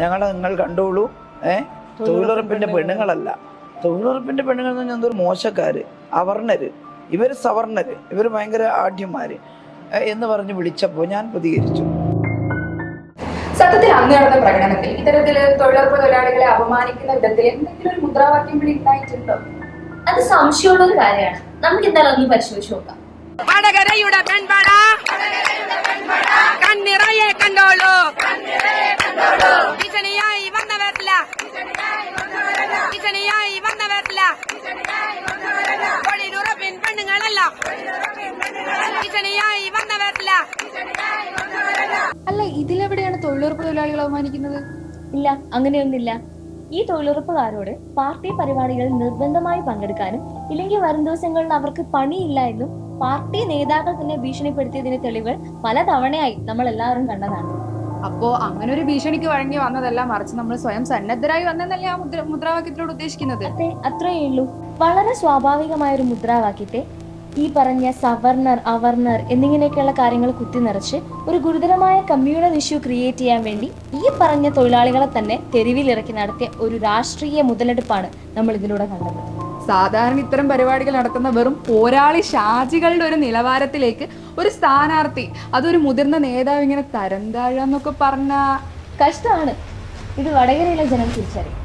ഞങ്ങളെ നിങ്ങൾ കണ്ടോളൂ. ഏഹ് തൊഴിലുറപ്പിന്റെ പെണ്ണുങ്ങളല്ല. തൊഴിലുറപ്പിന്റെ പെണ്ണുങ്ങൾ എന്ന് പറഞ്ഞാൽ എന്തൊരു മോശക്കാര്. അവർണര് ഇവർ സവർണര് ഇവർ ഭയങ്കര ആഢ്യന്മാര്. എന്ന് പറഞ്ഞ് വിളിച്ചപ്പോൾ ഞാൻ പ്രതികരിച്ചു. സത്യത്തിൽ അന്ന് നടന്ന പ്രകടനത്തിൽ ഇത്തരത്തിൽ തൊഴിലുറപ്പ് തൊഴിലാളികളെ അപമാനിക്കുന്ന വിധത്തിൽ എന്തെങ്കിലും ഒരു മുദ്രാവാക്യം വിളി ഉണ്ടായിട്ടുണ്ടോ? അത് സംശയമുള്ള ഒരു കാര്യമാണ്. നമുക്ക് എന്തായാലും ഒന്ന് പരിശോധിച്ച് നോക്കാം. വടകരയുടെ പെൺപട കണ്ണിറയെ കണ്ടോളൂ ഭീഷണിയായി വന്നവരില്ല ഭീഷണിയായി വന്നവരില്ല തൊഴിലുറപ്പിൻ പെണ്ണുങ്ങളല്ല ഭീഷണിയായി വന്നവരില്ല. അല്ല ഇതിലെവിടെയാണ് തൊഴിലുറപ്പ് തൊഴിലാളികൾ അവമാനിക്കുന്നത് ഇല്ല അങ്ങനെയൊന്നില്ല ഈ തൊഴിലുറപ്പുകാരോട് പാർട്ടി പരിപാടികളിൽ നിർബന്ധമായി പങ്കെടുക്കാനും ഇല്ലെങ്കിൽ വരും ദിവസങ്ങളിൽ അവർക്ക് പണിയില്ല എന്നും പാർട്ടി നേതാക്കൾ തന്നെ ഭീഷണിപ്പെടുത്തിയതിന്റെ തെളിവുകൾ പലതവണയായി നമ്മൾ എല്ലാവരും കണ്ടതാണ്. അപ്പോ അങ്ങനെ ഒരു ഭീഷണിക്ക് വഴങ്ങി വന്നതല്ല മറിച്ച് നമ്മൾ സ്വയം സന്നദ്ധരായി വന്നെന്നല്ലേ ആ മുദ്ര മുദ്രാവാക്യത്തിലൂടെ ഉദ്ദേശിക്കുന്നത്? അതെ അത്രയേ ഉള്ളൂ. വളരെ സ്വാഭാവികമായ ഒരു മുദ്രാവാക്യത്തെ ഈ പറഞ്ഞ സവർണർ അവർണർ എന്നിങ്ങനെയൊക്കെയുള്ള കാര്യങ്ങൾ കുത്തി നിറച്ച് ഒരു ഗുരുതരമായ കമ്മ്യൂണൽ ഇഷ്യൂ ക്രിയേറ്റ് ചെയ്യാൻ വേണ്ടി ഈ പറഞ്ഞ തൊഴിലാളികളെ തന്നെ തെരുവിലിറക്കി നടത്തിയ ഒരു രാഷ്ട്രീയ മുതലെടുപ്പാണ് നമ്മൾ ഇതിലൂടെ കണ്ടത്. സാധാരണ ഇത്തരം പരിപാടികൾ നടത്തുന്ന വെറും പോരാളി ഷാജികളുടെ ഒരു നിലവാരത്തിലേക്ക് ഒരു സ്ഥാനാർത്ഥി അതൊരു മുതിർന്ന നേതാവ് ഇങ്ങനെ തരം താഴെന്നൊക്കെ പറഞ്ഞ കഷ്ടമാണ്. ഇത് വടകരയിലെ ജനം തിരിച്ചറിയും.